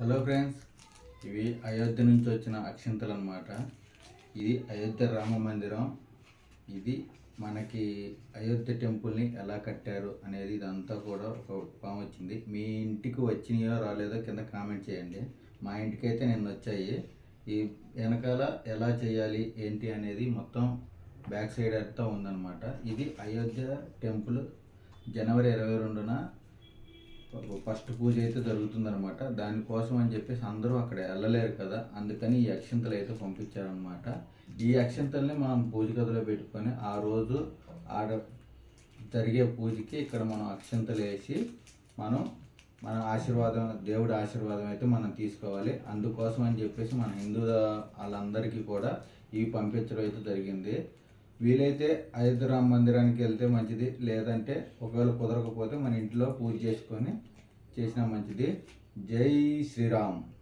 Hello friends ఇవి అయోధ్య నుంచి వచ్చిన అక్షింతలు అనమాట ఇది అయోధ్య రామ మందిరం. ఇది మనకి అయోధ్య టెంపుల్ని ఎలా కట్టారు అనేది ఇదంతా కూడా ఒక ఫామ్ వచ్చింది. మీ ఇంటికి వచ్చినాయో రాలేదో కింద కామెంట్ చేయండి. మా ఇంటికి అయితే నిన్న వచ్చాయి. ఈ వెనకాల ఎలా చేయాలి ఏంటి అనేది మొత్తం బ్యాక్ సైడ్ అంతా ఉందన్నమాట. ఇది అయోధ్య టెంపుల్ జనవరి ఇరవై రెండున ఫస్ట్ పూజ అయితే జరుగుతుందనమాట దానికోసం అని చెప్పేసి అందరూ అక్కడ వెళ్ళలేరు కదా. అందుకని ఈ అక్షంతలు అయితే పంపించారనమాట ఈ అక్షంతల్ని మనం పూజ గదిలో పెట్టుకొని ఆ రోజు ఆడ జరిగే పూజకి ఇక్కడ మనం అక్షంతలు వేసి మనం మన ఆశీర్వాదం దేవుడి ఆశీర్వాదం అయితే మనం తీసుకోవాలి. అందుకోసం అని చెప్పేసి మన హిందూ వాళ్ళందరికీ కూడా ఇవి పంపించడం అయితే జరిగింది. వీలైతే అయోధ్య రామ మందిరానికి వెళ్తే మంచిది. లేదంటే ఒకవేళ కుదరకపోతే మన ఇంట్లో పూజ చేసుకొని చేసినా మంచిది. జై శ్రీరామ్.